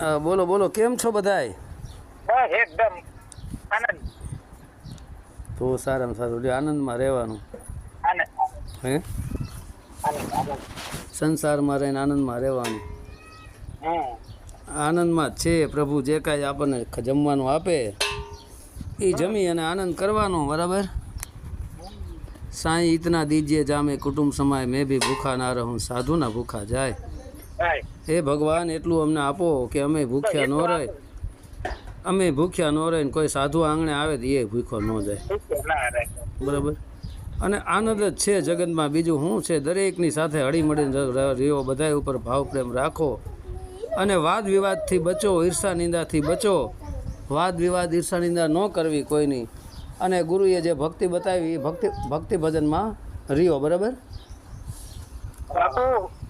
બોલો બોલો કેમ છો બધાય? બસ એકદમ આનંદ. તો સારામાં સારું. આનંદમાં રહેવાનું? હે? સંસારમાં રહીને આનંદમાં રહેવાનું? આનંદમાં છે. પ્રભુ જે કાંઈ આપણને જમવાનું આપે એ જમી અને આનંદ કરવાનો બરાબર? સાંઈ ઇતના દીજીએ જામે કુટુંબ સમાય મેં બી ભૂખા ના રહું સાધુના ભૂખા જાય. હે ભગવાન એટલું અમને આપો કે અમે ભૂખ્યા ન રહે. અમે ભૂખ્યા ન રહે કોઈ સાધુ આંગણે આવે તો એ ભૂખો ન જાય. ભૂખ્યો ના રહે. બરાબર? અને આનંદ જ છે જગતમાં. બીજું શું છે? દરેકની સાથે હળી મળીને ર- ર- રહ્યો. બધા ઉપર ભાવ પ્રેમ રાખો. અને વાદ વિવાદથી બચો ઈર્ષા નિંદાથી બચો. વાદ વિવાદ ઈર્ષા નિંદા ન કરવી કોઈની. અને ગુરુએ જે ભક્તિ બતાવી એ ભક્તિ ભક્તિ ભજનમાં રહ્યો. બરાબર?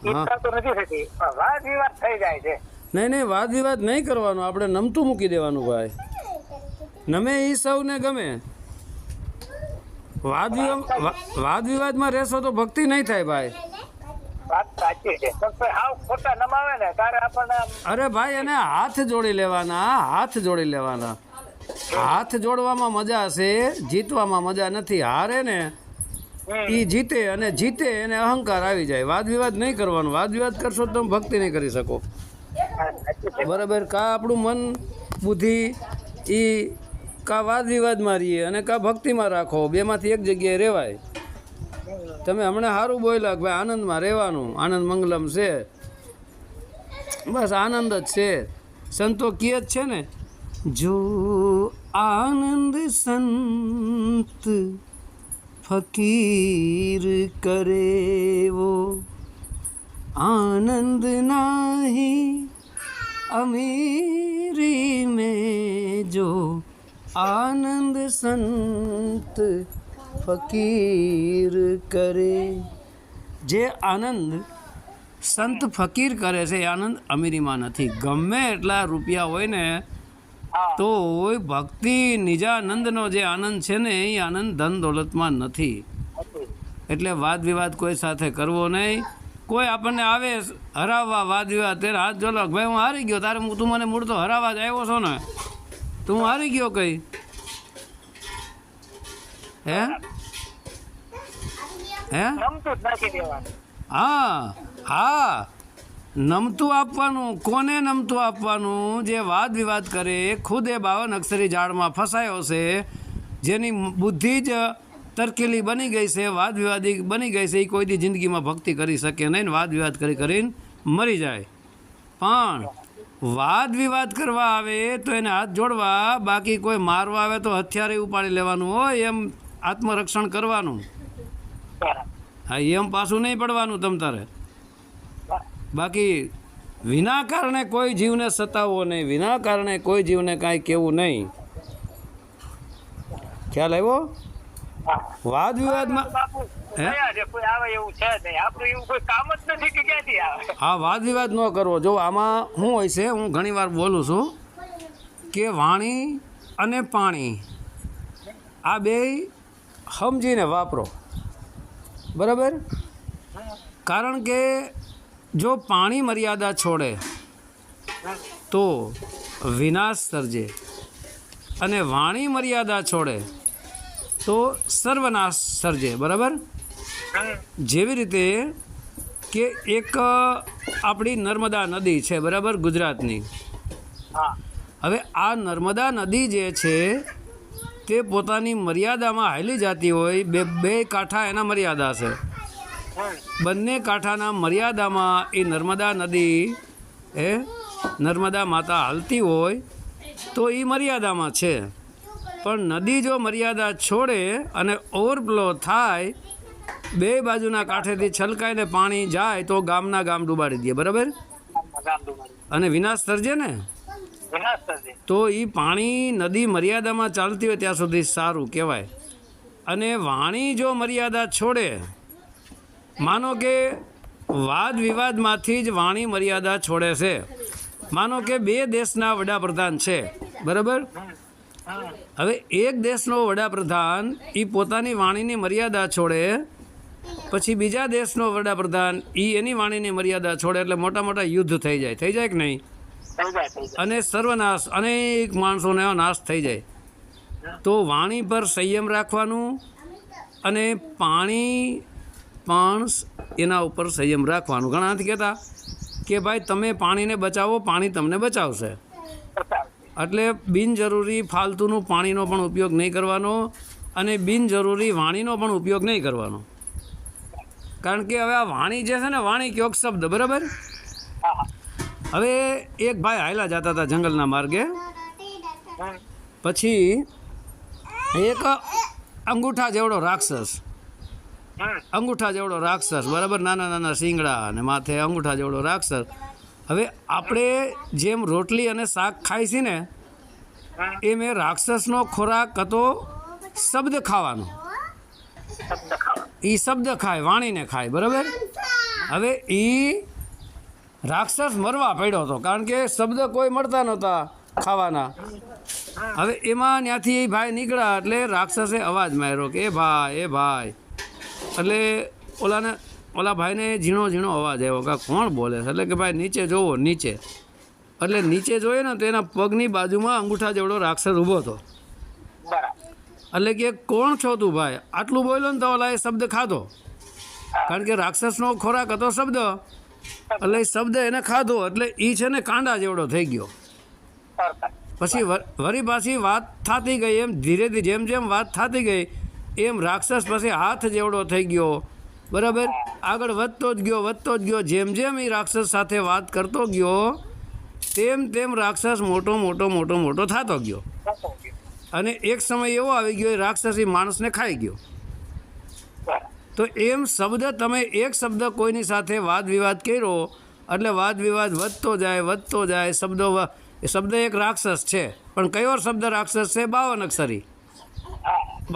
ઈચ્છા તો નથી થતી પણ વાદ વિવાદ થઈ જાય છે. નહીં નહીં વાદ વિવાદ નહીં કરવાનો આપણે નમતું મૂકી દેવાનું ભાઈ. નમે એ સૌને ગમે. વાદ વાદ વિવાદમાં રહેશો તો ભક્તિ નહીં થાય ભાઈ. અરે ભાઈ એને હાથ જોડી લેવાના હાથ જોડી લેવાના. હાથ જોડવામાં મજા છે જીતવામાં મજા નથી. હારે ને એ જીતે અને જીતે એને અહંકાર આવી જાય. વાદ વિવાદ નહીં કરવાનો. વાદ વિવાદ કરશો તો તમે ભક્તિ નહીં કરી શકો. બરાબર? કા આપણું મન, બુદ્ધિ એ કા વાદ વિવાદમાં રહીએ અને કા ભક્તિમાં રાખો. બેમાંથી એક જગ્યાએ રહેવાય. તમે હમણાં સારું બોલ્યા કે ભાઈ આનંદમાં રહેવાનું. આનંદ મંગલમ છે. બસ આનંદ જ છે. સંતો કહે જ છે ને? જો આનંદ સંત ફકીર કરેવો આનંદ નાહી અમીરી મેં જો. આનંદ સંત ફકીર કરે. જે આનંદ સંત ફકીર કરે છે, એ આનંદ અમીરીમાં નથી. ગમે એટલા રૂપિયા હોય ને તો ભક્તિ નિજાનંદનો જે આનંદ છે ને એ આનંદ ધન દોલતમાં નથી. એટલે વાદ વિવાદ કોઈ સાથે કરવો નહીં. કોઈ આપણને આવે હરાવવા વાદ વિવાદ ત્યારે હાથ જોલો ભાઈ હું હારી ગયો તારે હું- તું મને મૂળ તો હરાવવા જ આવ્યો છો ને. તું હારી ગયો કઈ? હે? હે. હા હા. નમતું આપવાનું, કોને નમતું આપવાનું? જે વાદ વિવાદ કરે, ખુદ એ બાવન અક્ષરી ઝાડમાં ફસાયો છે, જેની બુદ્ધિ જ તરકેલી બની ગઈ છે, વાદ વિવાદી બની ગઈ છે એ કોઈ દી જિંદગીમાં ભક્તિ કરી શકે નહીં વાદ વિવાદ કરી કરીને મરી જાય. પણ વાદ વિવાદ કરવા આવે તો એને હાથ જોડવા, બાકી કોઈ મારવા આવે તો હથિયારે ઉપાડી લેવાનું હોય, એમ આત્મરક્ષણ કરવાનું. હા, એમ પાછું નહીં પડવાનું તમ તારે. બાકી વિના કારણે કોઈ જીવને સતાવવો નહીં વિના કારણે કોઈ જીવને કાંઈ કહેવું નહીં. ખ્યાલ આવ્યો? વાદ વિવાદમાં હા વાદ વિવાદ ન કરવો. જો આમાં હું હોય છે હું ઘણીવાર બોલું છું કે વાણી અને પાણી આ બે સમજીને વાપરો. બરાબર? કારણ કે જો પાણી મર્યાદા છોડે તો વિનાશ સર્જે. અને વાણી મર્યાદા છોડે તો સર્વનાશ સર્જે. બરાબર? જેવી રીતે કે એક આપણી નર્મદા નદી છે બરાબર ગુજરાતની. હા. હવે આ નર્મદા નદી જે છે તે પોતાની મર્યાદામાં હાલી જતી હોય બે બે કાંઠા એના મર્યાદા છે. બંને કાંઠાના મર્યાદામાં એ નર્મદા નદી એ નર્મદા માતા હાલતી હોય તો એ મર્યાદામાં છે. પણ નદી જો મર્યાદા છોડે અને ઓવરફ્લો થાય બે બાજુના કાંઠેથી છલકાઈને પાણી જાય તો ગામના ગામ ડૂબાડી દે બરાબર? અને વિનાશ સર્જે ને? તો એ પાણી નદી મર્યાદામાં ચાલતી હોય ત્યાં સુધી સારું કહેવાય. અને વાણી જો મર્યાદા છોડે માનો કે વાદ વિવાદમાંથી જ વાણી મર્યાદા છોડે છે. માનો કે બે દેશના વડાપ્રધાન છે. બરાબર? હવે એક દેશનો વડાપ્રધાન એ પોતાની વાણીની મર્યાદા છોડે પછી બીજા દેશનો વડાપ્રધાન એ એની વાણીની મર્યાદા છોડે એટલે મોટા મોટા યુદ્ધ થઈ જાય. થઈ જાય કે નહીં? અને સર્વનાશ અનેક માણસોનો નાશ થઈ જાય. તો વાણી પર સંયમ રાખવાનું અને પાણી પણ એના ઉપર સંયમ રાખવાનું. ઘણા નથી કહેતા કે ભાઈ, તમે પાણીને બચાવો, પાણી તમને બચાવશે. એટલે બિનજરૂરી ફાલતુનું પાણીનો પણ ઉપયોગ નહીં કરવાનો અને બિનજરૂરી વાણીનો પણ ઉપયોગ નહીં કરવાનો. કારણ કે હવે આ વાણી જે છે ને, વાણી કયોક શબ્દ બરાબર? હવે એક ભાઈ હાયલા જતા હતા જંગલના માર્ગે. પછી એક અંગૂઠા જેવડો રાક્ષસ. અંગૂઠા જેવડો રાક્ષસ, બરાબર? નાના નાના શિંગડા અને માથે અંગૂઠા જેવડો રાક્ષસ. હવે આપણે જેમ રોટલી અને શાક ખાઈ છે ને, એ મેં રાક્ષસનો ખોરાક હતો શબ્દ ખાવાનો. એ શબ્દ ખાય, વાણીને ખાય, બરાબર? હવે એ રાક્ષસ મરવા પડ્યો હતો, કારણ કે શબ્દ કોઈ મળતા નહોતા ખાવાના. હવે એમાં ત્યાંથી એ ભાઈ નીકળ્યા એટલે રાક્ષસે અવાજ માર્યો કે, એ ભાઈ એ ભાઈ એટલે ઓલાને ઓલા ભાઈને ઝીણો ઝીણો અવાજ આવ્યો કે કોણ બોલે છે? એટલે કે ભાઈ નીચે જોવો નીચે. એટલે નીચે જોઈએ ને તો એના પગની બાજુમાં અંગૂઠા જેવડો રાક્ષસ ઊભો હતો. એટલે કે કોણ છો તું ભાઈ? આટલું બોલ્યો ને તો ઓલા એ શબ્દ ખાધો. કારણ કે રાક્ષસનો ખોરાક હતો શબ્દ. એટલે એ શબ્દ એને ખાધો એટલે એ છે ને કાંડા જેવડો થઈ ગયો. પછી વરી પાછી વાત થતી ગઈ એમ ધીરે ધીરે જેમ જેમ વાત થતી ગઈ એમ રાક્ષસ પછી હાથ જેવડો થઈ ગયો. બરાબર? આગળ વધતો જ ગયો, વધતો જ ગયો. જેમ જેમ એ રાક્ષસ સાથે વાત કરતો ગયો, તેમ તેમ રાક્ષસ મોટો મોટો મોટો મોટો થતો ગયો. અને એક સમય એવો આવી ગયો, એ રાક્ષસ એ માણસને ખાઈ ગયો. તો એમ શબ્દ તમે એક શબ્દ કોઈની સાથે વાદ વિવાદ કર્યો, એટલે વાદ વિવાદ વધતો જાય વધતો જાય, શબ્દો એ શબ્દ એક રાક્ષસ છે. પણ કયો શબ્દ રાક્ષસ છે? બાવન અક્ષરી.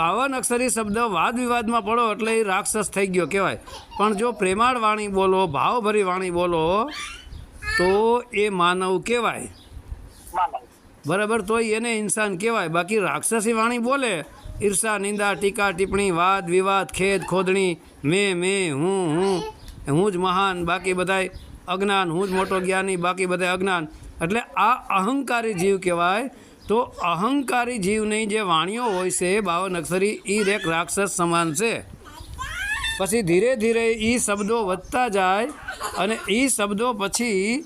બાવન અક્ષરી શબ્દ વાદ વિવાદમાં પડો એટલે એ રાક્ષસ થઈ ગયો કહેવાય. પણ જો પ્રેમાળ વાણી બોલો ભાવભરી વાણી બોલો તો એ માનવ કહેવાય. બરાબર તોય એને ઇન્સાન કહેવાય. બાકી રાક્ષસી વાણી બોલે ઈર્ષા નિંદા ટીકા ટિપ્પણી વાદ વિવાદ ખેદ ખોદણી મેં મેં હું હું હું જ મહાન બાકી બધાય અજ્ઞાન હું જ મોટો જ્ઞાની બાકી બધાય અજ્ઞાન. એટલે આ અહંકારી જીવ કહેવાય તો અહંકારી જીવની જે વાણીઓ હોય છે બાવન અક્ષરી એ એક રાક્ષસ સમાન છે. પછી ધીરે ધીરે એ શબ્દો વધતા જાય અને એ શબ્દો પછી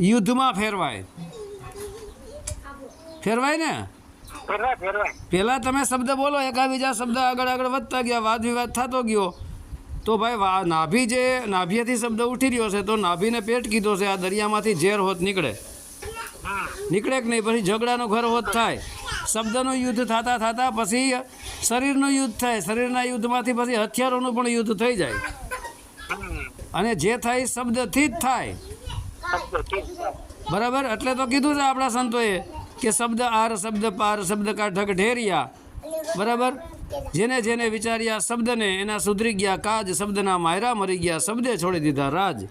યુદ્ધમાં ફેરવાય. ફેરવાય ને? પહેલાં તમે શબ્દ બોલો એકાબીજા શબ્દ આગળ આગળ વધતા ગયા વાદ વિવાદ થતો ગયો. તો ભાઈ નાભી જે નાભિયાથી શબ્દ ઉઠી રહ્યો છે તો નાભીને પેટ કીધો છે આ દરિયામાંથી ઝેર હોત નીકળે. નીકળે કે નહીં? પછી ઝઘડાનો ઘર હોત થાય. શબ્દનું યુદ્ધ થતાં થતાં પછી શરીરનું યુદ્ધ થાય. શરીરના યુદ્ધમાંથી પછી હથિયારોનું પણ યુદ્ધ થઈ જાય. અને જે થાય શબ્દથી જ થાય. બરાબર? એટલે તો કીધું છે આપણા સંતોએ કે શબ્દ આર, શબ્દ પાર, શબ્દ કા ઢગ ઢેરિયા. બરાબર? જેને જેને વિચાર્યા શબ્દને, એના સુધરી ગયા કાજ, શબ્દના માયરા મરી ગયા, શબ્દે છોડી દીધા રાજ.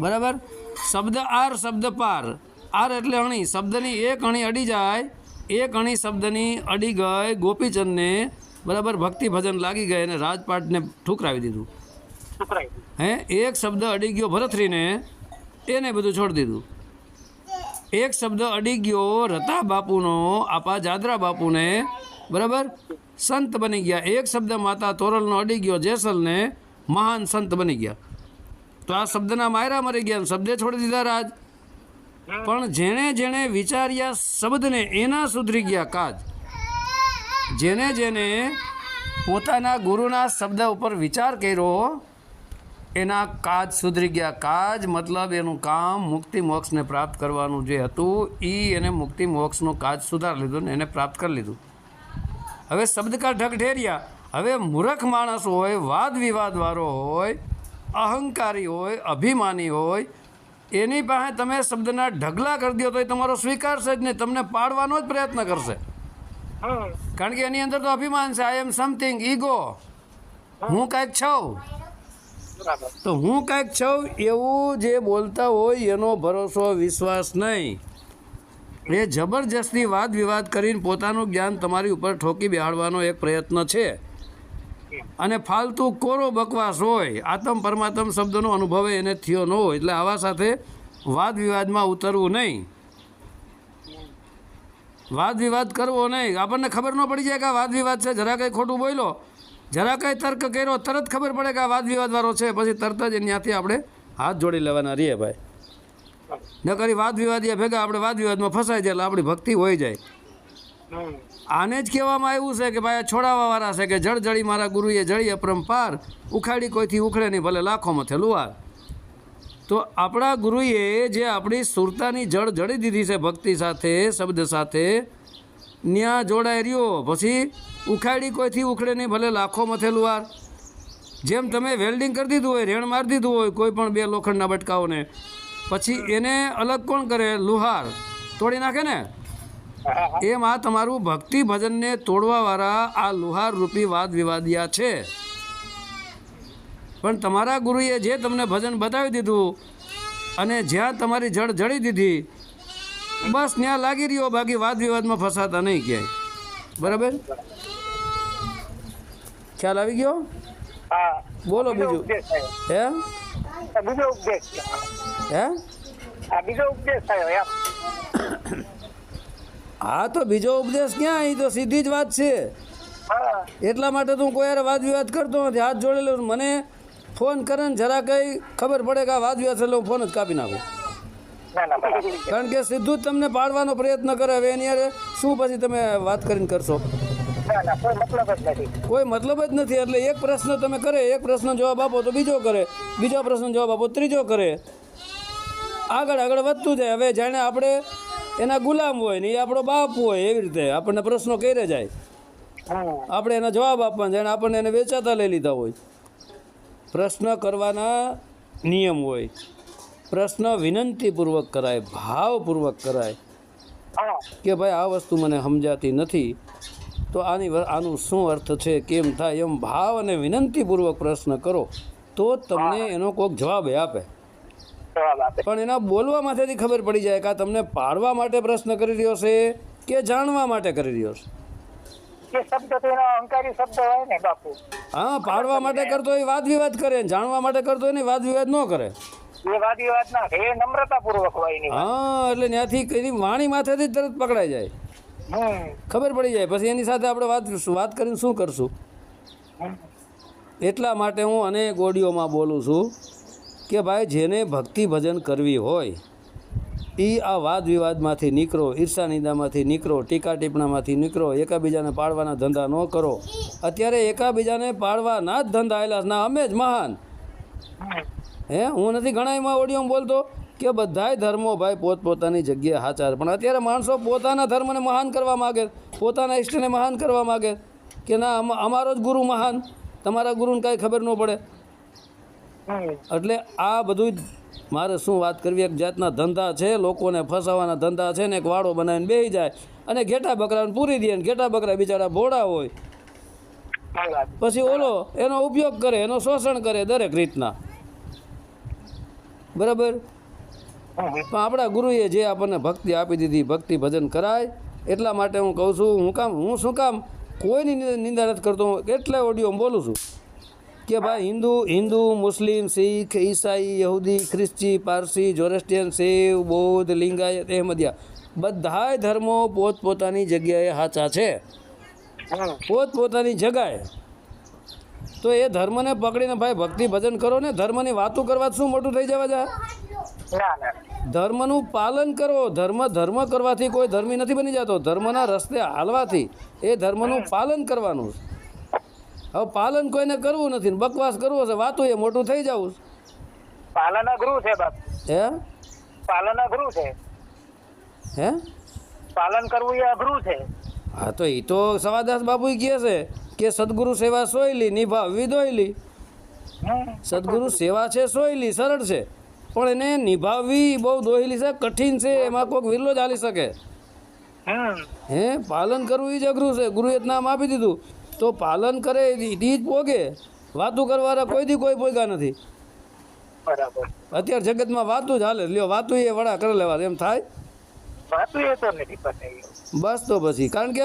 બરાબર? શબ્દ આર, શબ્દ પાર. આર એટલે અણી. શબ્દની એક અણી અડી જાય એક અણી શબ્દની અડી ગઈ ગોપીચંદને. બરાબર ભક્તિ ભજન લાગી ગઈ અને રાજપાટને ઠુકરાવી દીધું. હે એક શબ્દ અડી ગયો ભરતરીને એને બધું છોડી દીધું. એક શબ્દ અડી ગયો રતા બાપુનો આપા જાદરા બાપુને. બરાબર? સંત બની ગયા. એક શબ્દ માતા તોરલનો અડી ગયો જેસલને મહાન સંત બની ગયા. તો આ શબ્દના માયરા મરી ગયા અને શબ્દે છોડી દીધા રાજ. પણ જેણે જેણે વિચાર્યા શબ્દને એના સુધરી ગયા કાજ. જેને જેને પોતાના ગુરુના શબ્દ ઉપર વિચાર કર્યો, એના કાજ સુધરી ગયા. કાજ મતલબ એનું કામ મુક્તિ મોક્ષને પ્રાપ્ત કરવાનું જે હતું એ એને મુક્તિ મોક્ષનું કાજ સુધારી લીધું ને એને પ્રાપ્ત કરી લીધું. હવે શબ્દકાર ઢગ ઢેરિયા હવે મૂર્ખ માણસ હોય, વાદ વિવાદવાળો હોય, અહંકારી હોય, અભિમાની હોય એની પાસે તમે શબ્દના ઢગલા કરી દો તો એ તમારો સ્વીકારશે જ નહીં. તમને પાડવાનો જ પ્રયત્ન કરશે. કારણ કે એની અંદર તો અભિમાન છે. આઈ એમ સમથિંગ ઈગો હું. કાંઈક છું. તો હું કાંઈક છું એવું જે બોલતા હોય એનો ભરોસો વિશ્વાસ નહીં. એ જબરજસ્તી વાદ વિવાદ કરીને પોતાનું જ્ઞાન તમારી ઉપર ઠોકી બેહાડવાનો એક પ્રયત્ન છે. અને ફાલતુ કોરો બકવાસ હોય, આત્મ પરમાત્મ શબ્દનો અનુભવ એને થયો ન હોય, એટલે આવા સાથે વાદ વિવાદમાં ઉતરવું નહીં. વાદ વિવાદ કરવો નહીં. આપણને ખબર ન પડી જાય કે આ વાદ વિવાદ છે, જરા કંઈ ખોટું બોલો. જરા કંઈ તર્ક કર્યો, તરત ખબર પડે કે આ વાદ વિવાદવાળો છે, પછી તરત જ ત્યાંથી આપણે હાથ જોડી લેવાના રહીએ ભાઈ. ન કરી વાદ વિવાદ ભેગા આપણે વાદ વિવાદમાં ફસાઈ જાય એટલે આપણી ભક્તિ હોઈ જાય. આને જ કહેવામાં આવ્યું છે કે ભાઈ છોડાવવાવાળા છે કે જળ જળી મારા ગુરુએ જળી અપરંપાર ઉખાડી કોઈથી ઉખડે નહીં, ભલે લાખોમાં થયેલું લુવાર તો આપણા ગુરુએ જે આપણી સુરતાની જળ જળી દીધી છે ભક્તિ સાથે, શબ્દ સાથે, ન્યા જોડાઈ રહ્યો. પછી ઉખાડી કોઈથી ઉખડે નહીં, ભલે લાખો મથેલું વાર જેમ તમે વેલ્ડિંગ કરી દીધું હોય, રેણ મારી દીધું હોય, કોઈ પણ બે લોખંડના બટકાઓને. પછી એને અલગ કોણ કરે? લુહાર. તોડી નાખે ને. એમ તમારું ભક્તિ ભજનને તોડવાવાળા આ લુહાર રૂપી વાદ વિવાદિયા છે. પણ તમારા ગુરુએ જે તમને ભજન બતાવી દીધું અને જ્યાં તમારી જડ જડી દીધી બસ ત્યાં લાગી રહ્યો બાકી વાદ વિવાદમાં ફસાતા નહીં ક્યાંય. બરાબર? ખ્યાલ આવી ગયો? હા. બોલો બીજું હે? બીજો ઉપદેશ હે? બીજો ઉપદેશ થયો હા તો બીજો ઉપદેશ ક્યાં? અહીં તો સીધી જ વાત છે. એટલા માટે તો હું કોઈ યાર વાદ વિવાદ કરતો નથી. હાથ જોડેલો મને ફોન કરે ને જરા કંઈ ખબર પડે કે આ વાદ વિવાદ એટલે હું ફોન જ કાપી નાખું. કારણ કે સીધું જ તમને પાડવાનો પ્રયત્ન કરે. હવે એની યાર શું પછી તમે વાત કરીને કરશો? કોઈ મતલબ જ નથી. કોઈ મતલબ જ નથી. એટલે એક પ્રશ્ન તમે કરે એક પ્રશ્ન જવાબ આપો તો બીજો કરે. બીજો પ્રશ્ન જવાબ આપો ત્રીજો કરે. આગળ આગળ વધતું જાય. હવે જાણે આપણે એના ગુલામ હોય ને એ આપણો બાપ હોય એવી રીતે આપણને પ્રશ્નો કરે જાય. આપણે એના જવાબ આપવાના જાય આપણને એને વેચાતા લઈ લીધા હોય. પ્રશ્ન કરવાના નિયમ હોય. પ્રશ્ન વિનંતીપૂર્વક કરાય ભાવપૂર્વક કરાય કે ભાઈ આ વસ્તુ મને સમજાતી નથી તો આની આનું શું અર્થ છે કેમ થાય એમ ભાવ અને વિનંતીપૂર્વક પ્રશ્ન કરો તો તમને એનો કોઈક જવાબ આપે. જવાબ આપે પણ એના બોલવામાંથી ખબર પડી જાય કે આ તમને પાડવા માટે પ્રશ્ન કરી રહ્યો છે કે જાણવા માટે કરી રહ્યો છે? જે શબ્દ એનો અહંકારી શબ્દ હોય ને બાપુ. હા પાડવા માટે કરતો હોય વાદ વિવાદ કરે જાણવા માટે કરતો હોય વાદ વિવાદ ન કરે. એ વાદ વિવાદ ના એ નમ્રતા હોય હા એટલે ત્યાંથી કઈ વાણી માથેથી તરત પકડાઈ જાય. ખબર પડી જાય. પછી એની સાથે આપણે વાત વાત કરીને શું કરશું? એટલા માટે હું અનેક ઓડિયોમાં બોલું છું. કે ભાઈ, જેને ભક્તિ ભજન કરવી હોય એ આ વાદ વિવાદમાંથી નીકળો, ઈર્ષા નિંદામાંથી નીકળો, ટીકા ટીપણામાંથી નીકળો, એકાબીજાને પાડવાના ધંધા ન કરો. અત્યારે એકાબીજાને પાડવાના જ ધંધા આવેલા ના, અમે જ મહાન. હે, હું નથી ઘણા એમાં ઓડિયોમાં બોલતો કે બધાય ધર્મો ભાઈ પોતપોતાની જગ્યાએ હાચાર. પણ અત્યારે માણસો પોતાના ધર્મને મહાન કરવા માગે પોતાના ઈષ્ટને મહાન કરવા માગે કે ના અમારો જ ગુરુ મહાન. તમારા ગુરુને કાંઈ ખબર ન પડે. એટલે આ બધું મારે શું વાત કરવી? એક જાતના ધંધા છે, લોકોને ફસાવાના ધંધા છે ને એક વાડો બનાવીને બેસી જાય અને ઘેટા બકરાને પૂરી દે ને ઘેટા બકરા બિચારા ભોળા હોય. પછી ઓલો એનો ઉપયોગ કરે, એનો શોષણ કરે દરેક રીતના. બરાબર. પણ આપણા ગુરુએ જે આપણને ભક્તિ આપી દીધી, ભક્તિ ભજન કરાય, એટલા માટે હું કહું છું, હું કામ, હું શું કામ? કોઈની નિંદા નથી કરતો, હું કેટલાય ઓડિયો બોલું છું. કે ભાઈ હિન્દુ હિન્દુ મુસ્લિમ શીખ ઈસાઈ યહૂદી ખ્રિસ્તી પારસી જોરેસ્ટિયન શિવ બૌદ્ધ લિંગાયત અહેમદિયા બધાય ધર્મો પોતપોતાની જગ્યાએ સાચા છે. પોતપોતાની જગાએ. તો એ ધર્મને પકડીને ભાઈ ભક્તિ ભજન કરો ને ધર્મની વાતો કરવા શું મોટું થઈ જવા જાય ધર્મનું પાલન કરો ધર્મ ધર્મ કરવાથી કોઈ ધર્મી નથી બની જતો. ધર્મના રસ્તે હાલવાથી એ ધર્મનું પાલન કરવાનું. હવે પાલન કોઈને કરવું નથી બકવાસ કરવો છે વાતો એ મોટું થઈ જવું પાલન અઘરું છે બાપ. હે? પાલન અઘરું છે. હે? પાલન કરવું એ અઘરું છે. હા તો એ તો સવાદાસ બાપુ કહે છે કે સદગુરુ સેવા સોયલી નિભાવવી દોયલી. સદગુરુ સેવા છે સોયલી સરળ છે. પણ એને નિભાવવી બહુ દોહેલી છે કઠિન છે એમાં કોઈક વિરલો જ હાલી શકે. હે? પાલન કરવું એ જ અઘરું છે. ગુરુએ નામ આપી દીધું. તો પાલન કરે એ જ પોગે વાતું કરવાના કોઈ દી કોઈ પોગ્યા નથી. બરાબર. અત્યારે જગતમાં વાતું જ હાલે. લ્યો વાતું એ વડા કરી લેવા એમ થાય? એ બસ તો પછી. કારણ કે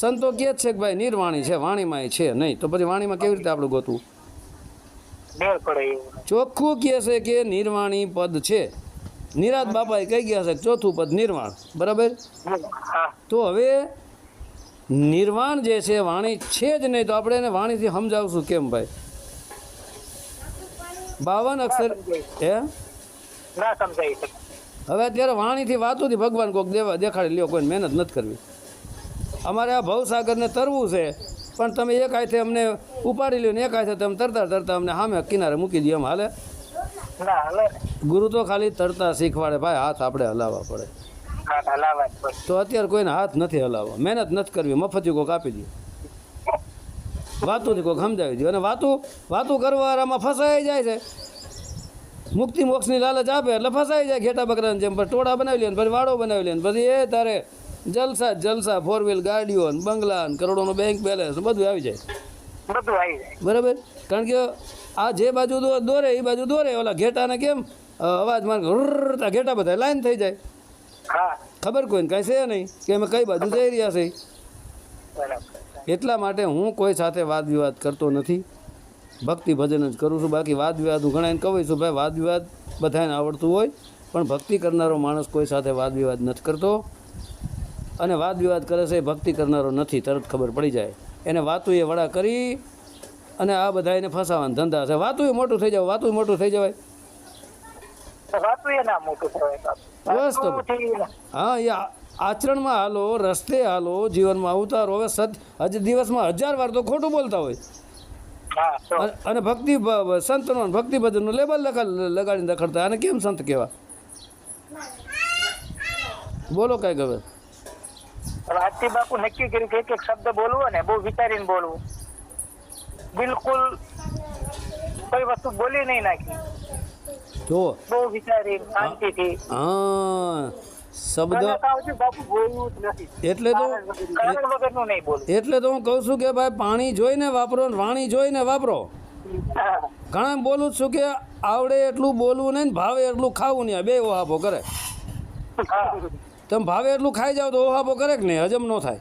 સંતો કે છે કે ભાઈ નિર્વાણી છે વાણીમાં એ છે નહીં. તો પછી વાણીમાં કેવી રીતે આપણું ગોતવું? ચોખ્ખું કહે છે કે નિર્વાણી પદ છે. નિરાત બાપાએ કહી ગયા છે ચોથું પદ નિર્વાણ. બરાબર? તો હવે નિર્વાણ જે છે વાણી છે જ નહીં તો આપણે એને વાણીથી સમજાવશું કેમ ભાઈ? બાવન અક્ષર હે? હવે અત્યારે વાણીથી વાતોથી ભગવાન કોઈક દેવા દેખાડી લ્યો કોઈ મહેનત નથી કરવી. અમારે આ ભવસાગરને તરવું છે પણ તમે એક હાથે અમને ઉપાડી લ્યો ને એક હાથે તમે તરતા તરતા અમને સામે કિનારે મૂકી દો એમ હાલે. ગુરુ તો ખાલી તરતા શીખવાડે ભાઈ હાથ આપણે હલાવવા પડે. હા હલાવા જ તો અત્યારે કોઈને હાથ નથી હલાવવા. મહેનત નથી કરવી મફતી કોઈક આપી દે. વાતુથી કોઈક સમજાવી દો. અને વાતું વાતું કરવાવાળામાં ફસાઈ જાય છે. મુક્તિ મોક્ષની લાલચ આપે એટલે ફસાઈ જાય ઘેટા બકરાની જેમ. પછી ટોળા બનાવી લે ને પછી વાડો બનાવી લે ને પછી એ તારે જલસા જ જલસા ફોર વ્હીલ ગાડીઓ ને બંગલા ને કરોડોનું બેંક બેલેન્સ બધું આવી જાય. બધું આવી જાય. બરાબર? કારણ કે આ જે બાજુ દો- દોરે એ બાજુ દોરે. ઓલા ઘેટાને કેમ અ, અવાજ માર ઘેટા બધા લાઈન થઈ જાય. ખબર કોઈને કાંઈ છે નહીં કે અમે કઈ બાજુ જઈ રહ્યા છે? એટલા માટે હું કોઈ સાથે વાદ વિવાદ કરતો નથી. ભક્તિ ભજન જ કરું છું. બાકી વાદ વિવાદ હું ઘણા કહું છું ભાઈ વાદ વિવાદ બધાને આવડતું હોય પણ ભક્તિ કરનારો માણસ કોઈ સાથે વાદ વિવાદ નથી કરતો. અને વાદ વિવાદ કરે છે એ ભક્તિ કરનારો નથી તરત ખબર પડી જાય. એને વાતું એ વડા કરી અને આ બધા એને ફસાવાના ધંધા છે. વાતું મોટું થઈ જાય વાતું મોટું થઈ જવાય. વાતું એ ના મોટું થવાય. બસ તો. હા એ આચરણમાં હાલો રસ્તે હાલો જીવનમાં ઉતારો. હવે સત હજ દિવસમાં હજાર વાર તો ખોટું બોલતા હોય. અને- ભક્તિ સંતનો ભક્તિ ભજનનું લેબલ લગાડીને રખડતા. અને કેમ સંત કહેવા બોલો કઈ ગવે આજથી બાપુ નક્કી કર્યું કે એક એક શબ્દ બોલવો ને બહુ વિચારીને બોલવું. બિલકુલ કોઈ વસ્તુ બોલી નહીં નાખી. જો. બહુ વિચારી શાંતિથી. હા શબ્દ એટલે તો એટલે તો હું કહું છું કે ભાઈ પાણી જોઈને વાપરો ને વાણી જોઈને વાપરો. ઘણા બોલું છું કે આવડે એટલું બોલવું નહીં ને ભાવે એટલું ખાવું નહીં. બે ઓહાપો કરે. તમે ભાવે એટલું ખાઈ જાવ તો ઓહાપો કરે કે નહીં? હજમ ન થાય.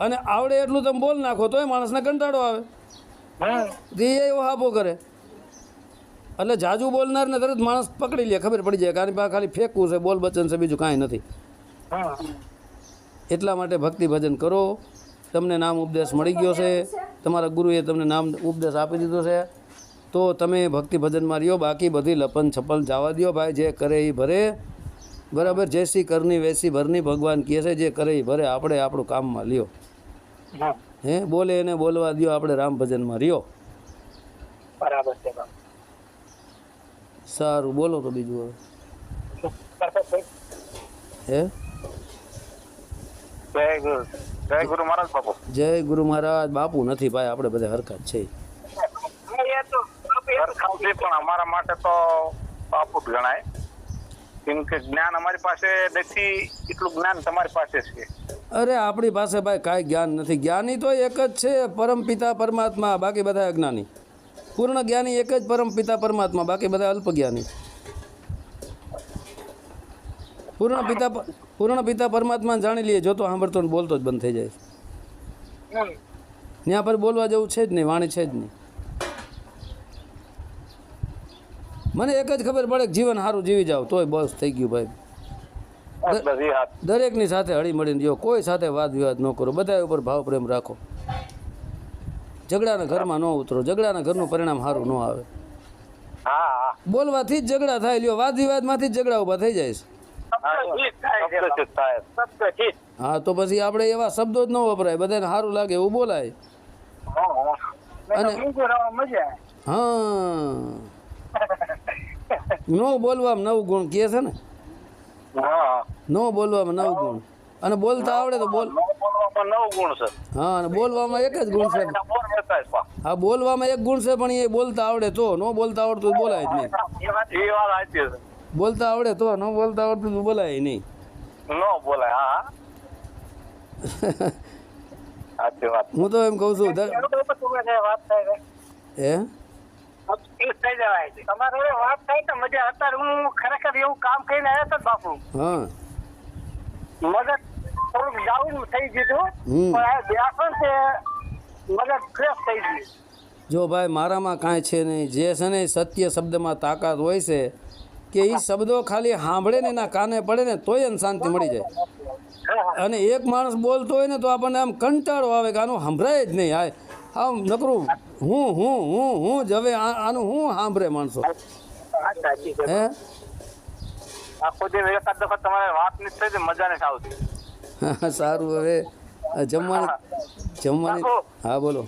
અને આવડે એટલું તમે બોલ નાખો તોય માણસને કંટાળો આવે. એ ઓહાપો કરે. એટલે જાજુ બોલનારને તરત માણસ પકડી લે ખબર પડી જાય કારણ કે ખાલી ફેંકવું છે બોલ બચન છે બીજું કાંઈ નથી. એટલા માટે ભક્તિ ભજન કરો. તમને નામ ઉપદેશ મળી ગયો છે. તમારા ગુરુએ તમને નામ ઉપદેશ આપી દીધો છે. તો તમે ભક્તિ ભજનમાં રહ્યો બાકી બધી લપન છપન જવા દ્યો ભાઈ જે કરે એ ભરે. બરાબર? જેસી કરની વેસી ભરની ભગવાન કહે છે જે કરે એ ભરે. આપણે આપણું કામમાં લ્યો. હે. બોલે એને બોલવા દ્યો આપણે રામ ભજનમાં રહ્યો. બરાબર છે સારું બોલો તો બીજું હવે. હે? જય ગુરુ જય ગુરુ મહારાજ બાપુ. જય ગુરુ મહારાજ. બાપુ નથી ભાઈ આપણે બધા હરકત છે. પણ અમારા માટે તો બાપુ જ ગણાય. કેમ કે જ્ઞાન અમારી પાસે નથી એટલું જ્ઞાન તમારી પાસે છે. અરે આપણી પાસે ભાઈ કાંઈ જ્ઞાન નથી. જ્ઞાની તો એક જ છે પરમપિતા પરમાત્મા બાકી બધા અજ્ઞાની. પૂર્ણ જ્ઞાની એક જ પરમ પિતા પરમાત્મા બાકી બધા અલ્પ જ્ઞાની. પૂર્ણ પિતા પૂર્ણ પિતા પરમાત્માને જાણી લઈએ જોતો સાંભળતો ને બોલતો જ બંધ થઈ જાય. ત્યાં પર બોલવા જેવું છે જ નહીં વાણી છે જ નહીં. મને એક જ ખબર પડે કે જીવન સારું જીવી જાવ તોય બસ થઈ ગયું ભાઈ. દરેકની સાથે હળી મળીને જો કોઈ સાથે વાદ વિવાદ ન કરો બધા ઉપર ભાવ પ્રેમ રાખો. ઝઘડાના ઘરમાં ન ઉતરો. ઝઘડાના ઘરનું પરિણામ સારું ન આવે. બોલવાથી જ ઝઘડા થાય લ્યો. વાદ વિવાદમાંથી જ ઝઘડા ઊભા થઈ જાય છે. હા તો પછી આપણે એવા શબ્દો જ ન વપરાય. બધાને સારું લાગે એવું બોલાય. અને- મજા હા. નો બોલવામાં નવ ગુણ કહે છે ને? નો બોલવામાં નવ ગુણ. અને બોલતા આવડે તો બોલ. બોલવામાં નવ ગુણ છે. હા અને બોલવામાં એક જ ગુણ છે. હા બોલવામાં એક ગુણ છે પણ એ બોલતા આવડે તો. ન બોલતા આવડતું બોલાય જ નહીં. બોલતા આવડે તો ન બોલતા આવડતું બોલાય નહીં. ન બોલાય હા સાચી વાત. હું તો એમ કહું છું વાત થાય હે? તમારે વાત થાય તો મજા અત્યારે હું ખરેખર એવું કામ કરીને આવ્યો હતો બાપુ. હા. મગજ થોડુંક ડાઉન થઈ ગયું. પણ આ છે મગજ ફ્રેશ થઈ ગયું. જો ભાઈ મારામાં કાંઈ છે નહીં. જે છે ને સત્ય શબ્દમાં તાકાત હોય છે કે એ શબ્દો ખાલી સાંભળે ને એના કાને પડે ને તોય એને શાંતિ મળી જાય. અને એક માણસ બોલતો હોય ને તો આપણને આમ કંટાળો આવે કે આનું સંભળાય જ નહીં. આ આમ નકરું હું હું હું હું જ હવે આનું હું સાંભળે માણસો? હા, આખો દિવસ એકાદ વખત તમારે વાત નીકળે મજા નથી આવતી સારું હવે. જમવાની જમવાની હા બોલો.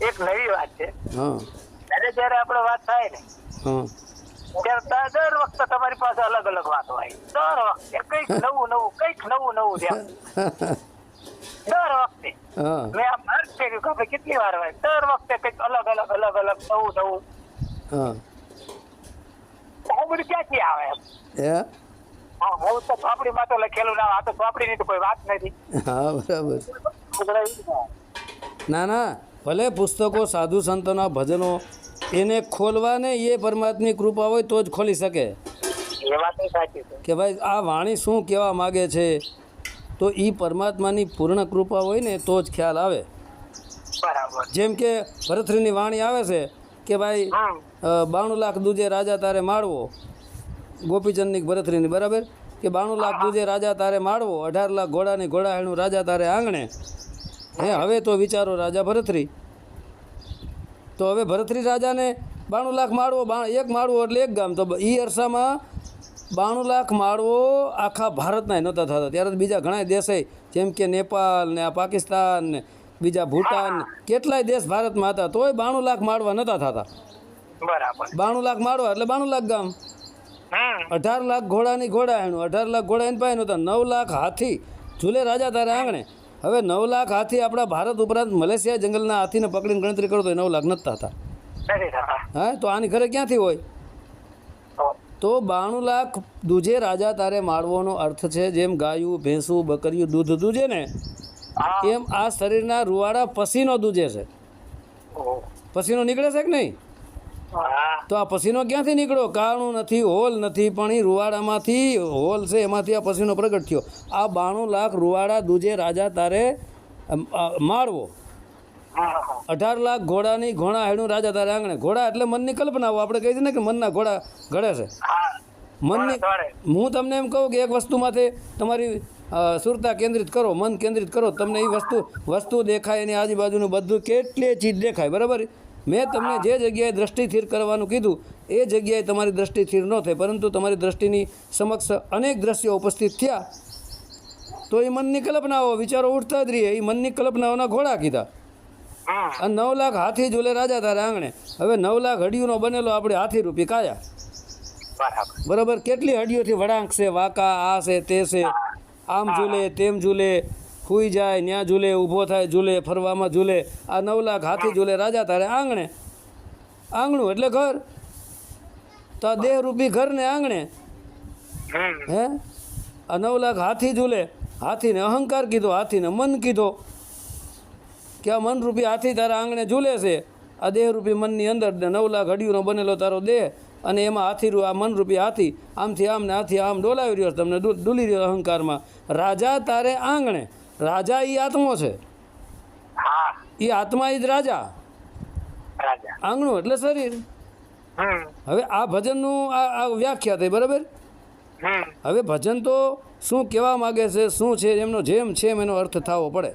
એક નવી વાત છે. હા. ત્યારે જયારે આપણે વાત થાય ને હા. ત્યારે દર વખતે તમારી પાસે અલગ અલગ વાત હોય. દર વખતે. કંઈક નવું નવું કંઈક નવું નવું ધ્યાન દર વખતે. મેં આ માર્ક કર્યું કે આપણે કેટલી વાર હોય. દર વખતે કંઈક અલગ અલગ અલગ અલગ નવું નવું. હા. આવું બધું ક્યાંથી આવે એમ? હે તો લખેલું ના આ તો ચોપડીની તો કોઈ વાત નથી. હા બરાબર. બધા ઈ જ ને. ભલે પુસ્તકો સાધુ સંતોના ભજનો એને ખોલવાને એ પરમાત્માની કૃપા હોય તો જ ખોલી શકે. કે ભાઈ આ વાણી શું કહેવા માગે છે? તો એ પરમાત્માની પૂર્ણ કૃપા હોય ને તો જ ખ્યાલ આવે. બરાબર. જેમ કે ભરતરીની વાણી આવે છે કે ભાઈ બાણું લાખ દૂજે રાજા તારે માળવો ગોપીચંદની ભરતરીની બરાબર? કે બાણું લાખ દૂધે રાજા તારે માળવો અઢાર લાખ ઘોડાની હેણું રાજા તારે આંગણે. હે હવે તો વિચારો રાજા ભરતરી. તો હવે ભરતરી રાજાને બાણું લાખ માળવો એક માળવો એટલે એક ગામ. તો એ અરસામાં બાણું લાખ માળવો આખા ભારતના નહોતા થતા. ત્યારે બીજા ઘણા દેશે જેમ કે નેપાલ ને આ પાકિસ્તાન ને બીજા ભૂટાન કેટલાય દેશ ભારતમાં હતા તોય બાણું લાખ માળવા નહોતા થતા. બરાબર. બાણું લાખ માળવા એટલે બાણું લાખ ગામ. અઢાર લાખ ઘોડાની ઘોડા એનું અઢાર લાખ ઘોડા એને પાસે નહોતા નવ લાખ હાથી. ઝૂલે રાજા તારે આંગણે. હવે નવ લાખ હાથી આપણા ભારત ઉપરાંત મલેશિયા જંગલના હાથીને પકડીને ગણતરી કરો તો નવ લાખ નહોતા હતા. હા. તો આની ઘરે ક્યાંથી હોય? તો? બાણું લાખ દૂજે રાજા તારે મારવાનો અર્થ છે જેમ ગાયું ભેંસું બકરીયું દૂધ દૂજે ને એમ આ શરીરના રૂવાડા પસીનો દૂજે છે. પસીનો નીકળે છે કે નહીં? તો આ પસીનો ક્યાંથી નીકળ્યો? કાણું નથી હોલ નથી પણ એ રૂવાડામાંથી હોલ છે એમાંથી આ પસીનો પ્રગટ થયો. આ બાણું લાખ રૂવાડા દૂજે રાજા તારે મારવો. માળવો અઢાર લાખ ઘોડાની ઘોડા હેડું રાજા તારે આંગણે. ઘોડા એટલે મનની કલ્પનાઓ આપણે કહી છીએ ને કે મનના ઘોડા ઘડે છે. મનની હું તમને એમ કહું કે એક વસ્તુમાંથી તમારી સુરતા કેન્દ્રિત કરો મન કેન્દ્રિત કરો તમને એ વસ્તુ વસ્તુ દેખાય એની આજુબાજુનું બધું કેટલી ચીજ દેખાય બરાબર? મેં તમને જે જગ્યાએ દ્રષ્ટિ સ્થિર કરવાનું કીધું એ જગ્યાએ તમારી દ્રષ્ટિ સ્થિર ન થઈ પરંતુ તમારી દ્રષ્ટિની સમક્ષ અનેક દ્રશ્યો ઉપસ્થિત થયા. તો એ મનની કલ્પનાઓ વિચારો ઉઠતા જ રહીએ. એ મનની કલ્પનાઓના ઘોડા કીધા. આ અને નવ લાખ હાથી ઝૂલે રાજા તારા આંગણે. હવે નવ લાખ હડિયુંનો બનેલો આપણે હાથી રૂપી કાયા? બરાબર. બરાબર? કેટલી હડીઓથી વળાંક છે? વાકા આ છે તે છે. આમ ઝૂલે તેમ ઝૂલે. સૂઈ જાય ન્યા ઝૂલે ઊભો થાય ઝૂલે ફરવામાં ઝૂલે. આ નવ લાખ હાથી ઝૂલે. રાજા તારે આંગણે. આંગણું એટલે ઘર. તો આ દેહરૂપી ઘરને આંગણે. હમ. હે? આ નવ લાખ હાથી ઝૂલે. હાથીને અહંકાર કીધો હાથીને મન કીધો. કે આ મનરૂપી હાથી તારા આંગણે ઝૂલે છે. આ દેહરૂપી મનની અંદર ને નવ લાખ હડિયુંનો બનેલો તારો દેહ. અને એમાં હાથી આ મનરૂપી હાથી. આમથી આમને હાથી આમ ડોલાવી રહ્યો છે તમને ડૂલી રહ્યો અહંકારમાં. રાજા તારે આંગણે. રાજા એ આત્મો છે? એ આત્મા એ જ રાજા? આંગણું એટલે શરીર? હવે આ ભજનનું આ વ્યાખ્યા થઈ બરાબર? હવે ભજન તો શું કહેવા માગે છે શું છે એમનો જેમ છે એમ એનો અર્થ થવો પડે.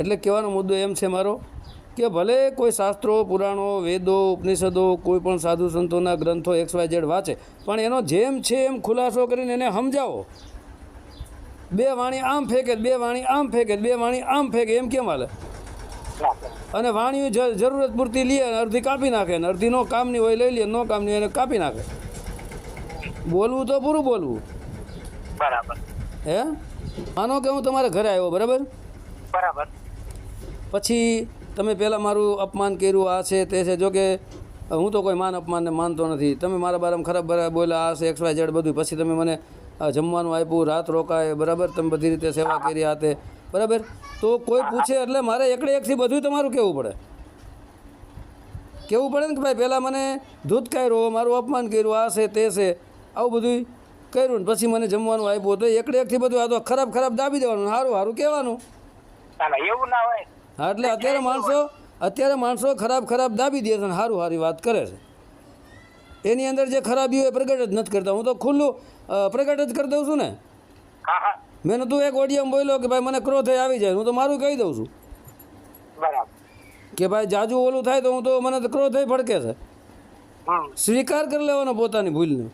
એટલે કહેવાનો મુદ્દો એમ છે મારો કે ભલે કોઈ શાસ્ત્રો પુરાણો વેદો ઉપનિષદો કોઈ પણ સાધુ સંતોના ગ્રંથો એક્સ વાય ઝેડ વાંચે પણ એનો જેમ છે એમ ખુલાસો કરીને એને સમજાવો. બે વાણી આમ ફેંકે બે વાણી આમ ફેંકે બે વાણી આમ ફેંકે એમ કેમ હાલે? અને વાણીઓ જરૂરત પૂરતી લે અને અડધી કાપી નાખે ને અડધી નો કામની હોય લઈ લે નો કામની હોય એને કાપી નાખે. બોલવું તો પૂરું બોલવું. બરાબર. હે? માનો કે હું તમારા ઘરે આવ્યો બરાબર? બરાબર. પછી તમે પહેલાં મારું અપમાન કર્યું આ છે તે છે. જો કે હું તો કોઈ માન અપમાનને માનતો નથી. તમે મારા બારામાં ખરાબ બરાબર બોલ્યા આ છે એક્સ વાય ઝેડ બધું. પછી તમે મને જમવાનું આપ્યું રાત રોકાય બરાબર? તમે બધી રીતે સેવા કરી હાથે બરાબર? તો કોઈ પૂછે એટલે મારે એકડે એકથી બધું તમારું કહેવું પડે? કેવું પડે ને કે ભાઈ પહેલાં મને દૂધ કાઢ્યો મારું અપમાન કર્યું આ છે તે છે આવું બધું કર્યું ને પછી મને જમવાનું આપ્યું તો એકડે એકથી બધું આ તો ખરાબ ખરાબ દાબી દેવાનું સારું સારું કહેવાનું. એવું ના હોય. હા એટલે અત્યારે માણસો અત્યારે માણસો ખરાબ ખરાબ દાબી દે છે અને સારું સારી વાત કરે છે. એની અંદર જે ખરાબી હોય એ પ્રગટ જ નથી કરતા. હું તો ખુલ્લું પ્રગટ જ કરી દઉં છું ને? મેં તું એક ઓડિયમ બોલ્યો કે ભાઈ મને ક્રોધ આવી જાય હું તો મારું કહી દઉં છું. બરાબર. કે ભાઈ જાજુ ઓલું થાય તો હું તો મને તો ક્રોધ ભડકે છે. સ્વીકાર કરી લેવાનો પોતાની ભૂલને.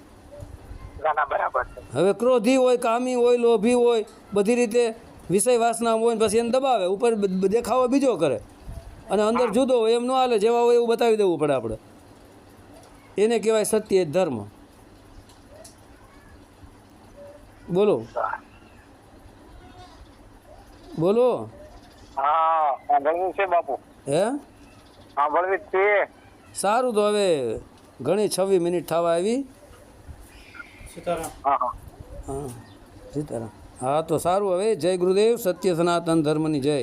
હવે ક્રોધી હોય કામી હોય લોભી હોય બધી રીતે વિષય વાસના હોય ને પછી એને દબાવે ઉપર દેખાવો બીજો કરે. અને અંદર જુદો હોય એમ ન હાલે જેવા હોય એવું બતાવી દેવું પડે આપણે. એને કહેવાય સત્ય ધર્મ. બોલો. બોલો. હા સાંભળવું છે બાપુ. હે? સાંભળવી છે. સારું તો હવે ઘણી છવ્વીસ મિનિટ થવા આવી. હા હા. હા સીતારામ. હા તો સારું હવે. જય ગુરુદેવ સત્ય સનાતન ધર્મની જય.